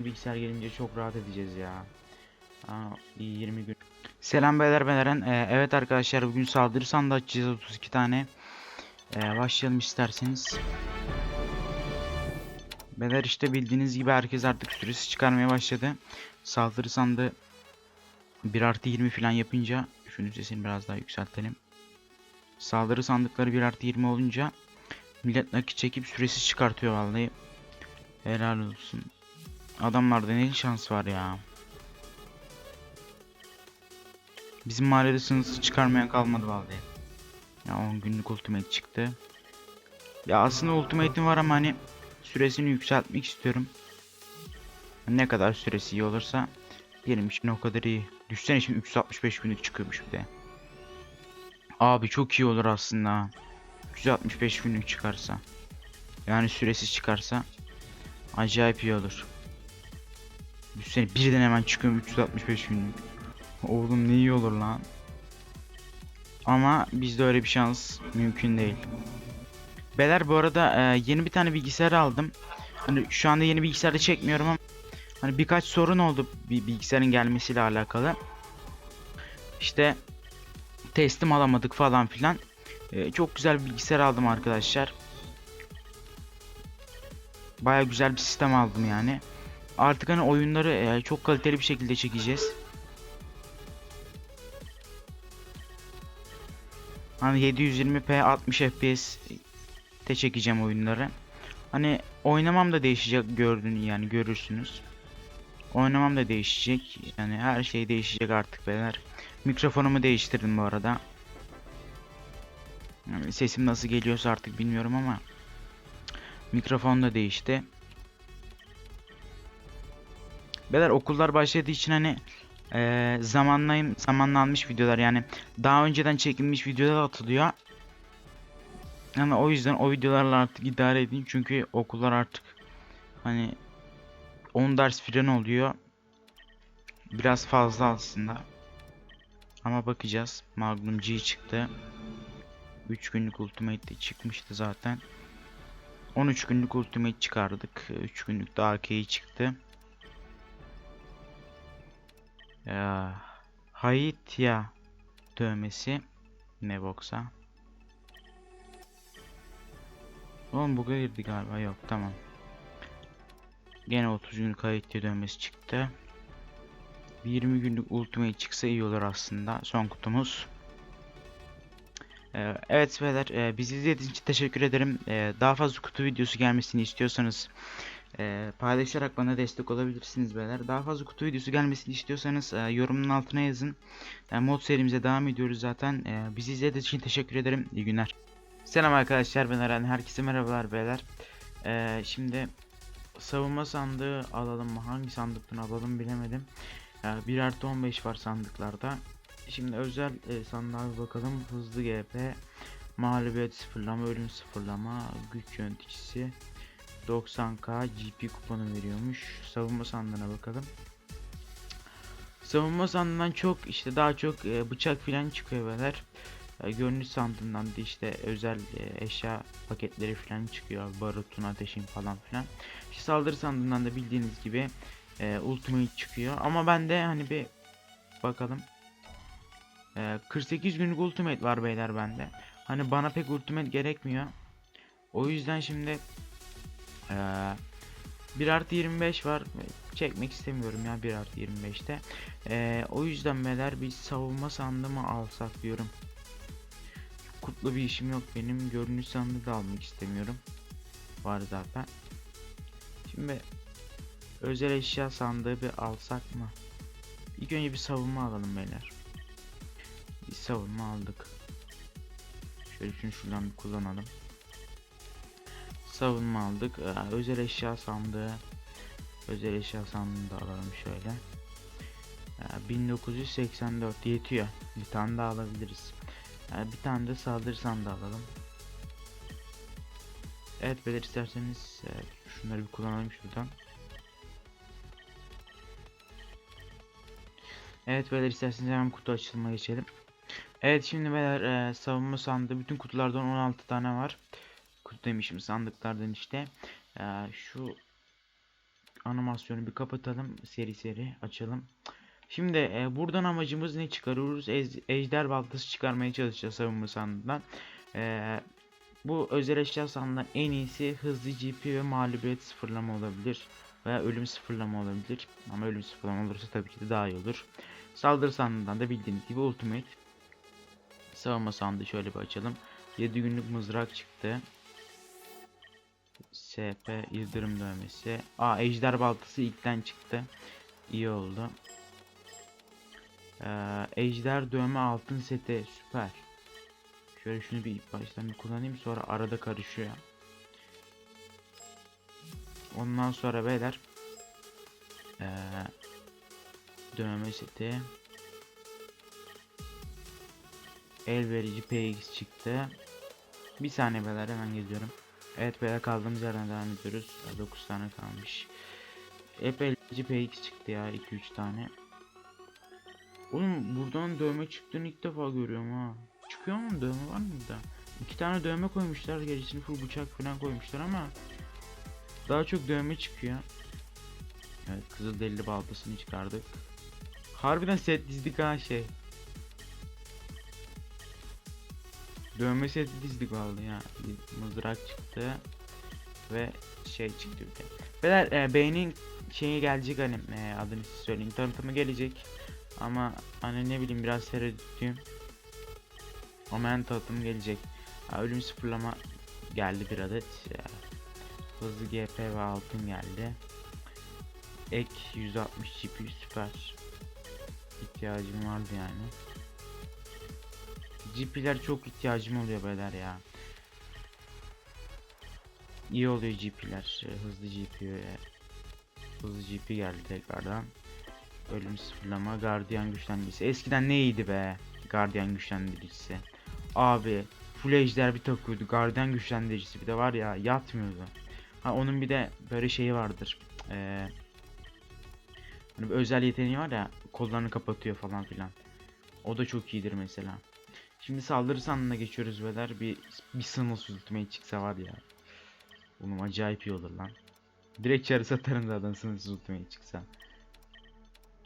Bilgisayar gelince çok rahat edeceğiz ya. Aa, iyi 20 gün. Selam beyler beylerin. Ee, evet arkadaşlar bugün saldırı sandığı açacağız 32 tane. Ee, başlayalım isterseniz. Beyler işte bildiğiniz gibi herkes artık süresi çıkarmaya başladı. Saldırı sandığı 1 artı 20 falan yapınca şunun sesini biraz daha yükseltelim. Saldırı sandıkları 1 artı 20 olunca millet nakit çekip süresiz çıkartıyor vallahi. Helal olsun. Adamlarda ne şans var ya. Bizim mahallede sınırsız çıkarmayan kalmadı vallahi. Ya 10 günlük ultimate çıktı. Ya aslında ultimate'im var ama hani süresini yükseltmek istiyorum. Ne kadar süresi iyi olursa benim için o kadar iyi. Düşsene şimdi 365 günlük çıkıyormuş bir de. Abi çok iyi olur aslında. ha. 365 günlük çıkarsa. Yani süresiz çıkarsa acayip iyi olur. Düşsene birden hemen çıkıyorum 365 günlük. Oğlum ne iyi olur lan. Ama bizde öyle bir şans mümkün değil. Beyler bu arada e, yeni bir tane bilgisayar aldım. Hani şu anda yeni bilgisayarda çekmiyorum ama hani birkaç sorun oldu bir bilgisayarın gelmesiyle alakalı. İşte teslim alamadık falan filan. E, çok güzel bir bilgisayar aldım arkadaşlar. Baya güzel bir sistem aldım yani. Artık hani oyunları e, çok kaliteli bir şekilde çekeceğiz. Hani 720p 60 fps de çekeceğim oyunları. Hani oynamam da değişecek gördün yani görürsünüz. Oynamam da değişecek. Yani her şey değişecek artık beyler. Mikrofonumu değiştirdim bu arada. Yani sesim nasıl geliyorsa artık bilmiyorum ama mikrofon da değişti. Beyler okullar başladığı için hani eee zamanlayım zamanlanmış videolar yani daha önceden çekilmiş videolar atılıyor. Yani o yüzden o videolarla artık idare edin çünkü okullar artık hani 10 ders falan oluyor. Biraz fazla aslında. Ama bakacağız. Magnum G çıktı. 3 günlük Ultimate de çıkmıştı zaten. 13 günlük Ultimate çıkardık. 3 günlük de AK'yi çıktı. Ya, Hayitya dövmesi ne boksa. Oğlum buga girdi galiba yok tamam. Gene 30 günlük Hayitya dövmesi çıktı. Bir 20 günlük ultimate çıksa iyi olur aslında. Son kutumuz. Ee, evet beyler e, bizi izlediğiniz için teşekkür ederim. Ee, daha fazla kutu videosu gelmesini istiyorsanız e, paylaşarak bana destek olabilirsiniz beyler. Daha fazla kutu videosu gelmesini istiyorsanız e, yorumun altına yazın. E, mod serimize devam ediyoruz zaten. E, bizi izlediğiniz için teşekkür ederim. İyi günler. Selam arkadaşlar ben Eren. Herkese merhabalar beyler. E, şimdi savunma sandığı alalım mı? Hangi sandıktan alalım bilemedim. E, 1 artı 15 var sandıklarda. Şimdi özel e, sandığa bakalım. Hızlı GP, mağlubiyet sıfırlama, ölüm sıfırlama, güç yöneticisi, 90k GP kuponu veriyormuş. Savunma sandığına bakalım. Savunma sandığından çok işte daha çok e, bıçak filan çıkıyor beyler. E, sandığından da işte özel e, eşya paketleri filan çıkıyor. Barutun, ateşin falan filan. İşte saldırı sandığından da bildiğiniz gibi e, ultimate çıkıyor. Ama ben de hani bir bakalım. E, 48 günlük ultimate var beyler bende. Hani bana pek ultimate gerekmiyor. O yüzden şimdi ee, 1 artı 25 var. Çekmek istemiyorum ya 1 artı 25'te. Ee, o yüzden beyler bir savunma sandığı mı alsak diyorum. Kutlu bir işim yok benim. Görünüş sandığı da almak istemiyorum. Var zaten. Şimdi özel eşya sandığı bir alsak mı? İlk önce bir savunma alalım beyler. Bir savunma aldık. Şöyle şunu şuradan bir kullanalım savunma aldık. Ee, özel eşya sandığı. Özel eşya sandığını da alalım şöyle. Ee, 1984 yetiyor. Bir tane daha alabiliriz. Ee, bir tane de saldırı sandığı alalım. Evet beyler isterseniz e, şunları bir kullanalım şuradan. Evet beyler isterseniz hemen kutu açılma geçelim. Evet şimdi beyler e, savunma sandığı bütün kutulardan 16 tane var. Kutu demişim sandıklardan işte. E, şu animasyonu bir kapatalım. Seri seri açalım. Şimdi e, buradan amacımız ne çıkarıyoruz? Ez- ejder baltası çıkarmaya çalışacağız savunma sandığından. E, bu özel eşya sandığından en iyisi hızlı GP ve mağlubiyet sıfırlama olabilir. Veya ölüm sıfırlama olabilir. Ama ölüm sıfırlama olursa tabii ki de daha iyi olur. Saldırı sandığından da bildiğiniz gibi ultimate. Savunma sandığı şöyle bir açalım. 7 günlük mızrak çıktı. SP yıldırım dövmesi. Aa ejder baltası ilkten çıktı. İyi oldu. Ee, ejder dövme altın seti süper. Şöyle şunu bir baştan bir kullanayım sonra arada karışıyor. Ondan sonra beyler ee, dövme seti el verici PX çıktı. Bir saniye beyler hemen geziyorum. Evet beyler kaldığımız yerden devam ediyoruz. 9 tane kalmış. Hep el verici PX çıktı ya 2-3 tane. Oğlum buradan dövme çıktığını ilk defa görüyorum ha. Çıkıyor mu dövme var mı burada? İki tane dövme koymuşlar gerisini full bıçak falan koymuşlar ama daha çok dövme çıkıyor. Evet kızıl delili baltasını çıkardık. Harbiden set dizdik ha şey. Dövme seti dizdik vallahi ya. Mızrak çıktı. Ve şey çıktı bir de. Beyler e, beynin şeyi gelecek hani e, adını size söyleyeyim. Tanıtımı gelecek. Ama hani ne bileyim biraz tereddütlüyüm. Yani tanıtımı gelecek. Ha, ölüm sıfırlama geldi bir adet. Ya. Hızlı GP ve altın geldi. Ek 160 GPU süper. İhtiyacım vardı yani. GP'ler çok ihtiyacım oluyor beyler ya. İyi oluyor GP'ler. Hızlı GPU. e, Hızlı GP geldi tekrardan. Ölüm sıfırlama, gardiyan güçlendiricisi. Eskiden neydi be? Gardiyan güçlendiricisi. Abi full ejder bir takıyordu. Gardiyan güçlendiricisi bir de var ya yatmıyordu. Ha onun bir de böyle şeyi vardır. Ee, hani bir özel yeteneği var ya kollarını kapatıyor falan filan. O da çok iyidir mesela. Şimdi saldırı sandığına geçiyoruz beyler. Bir bir sınıf ultimate çıksa var ya. Oğlum acayip iyi olur lan. Direkt çarı satarım zaten sınırsız ultimate çıksa.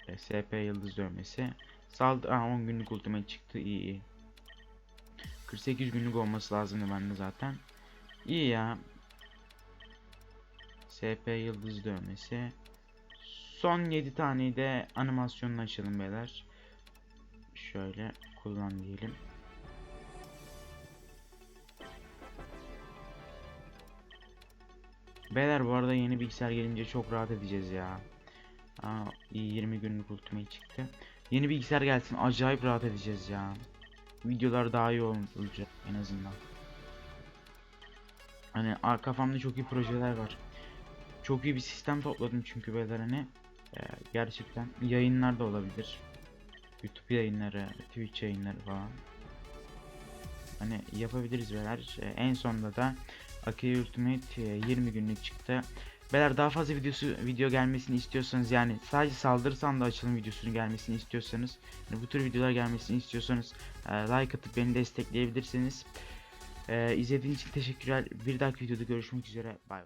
E, SP yıldız dövmesi. Saldı Aa, 10 günlük ultimate çıktı. iyi iyi. 48 günlük olması lazımdı bende zaten. İyi ya. SP yıldız dövmesi. Son 7 taneyi de animasyonunu açalım beyler. Şöyle kullan diyelim. Beyler bu arada yeni bilgisayar gelince çok rahat edeceğiz ya. Aa, iyi 20 günlük ultimate çıktı. Yeni bilgisayar gelsin acayip rahat edeceğiz ya. Videolar daha iyi olacak en azından. Hani kafamda çok iyi projeler var. Çok iyi bir sistem topladım çünkü beyler hani. Ee, gerçekten yayınlar da olabilir. YouTube yayınları, Twitch yayınları falan. Hani yapabiliriz beyler. Ee, en sonunda da Akira Ultimate e, 20 günlük çıktı. Beyler daha fazla videosu video gelmesini istiyorsanız yani sadece saldırı sandığı açılım videosunun gelmesini istiyorsanız yani bu tür videolar gelmesini istiyorsanız e, like atıp beni destekleyebilirsiniz. E, izlediğiniz için teşekkürler. Bir dahaki videoda görüşmek üzere. Bay bay.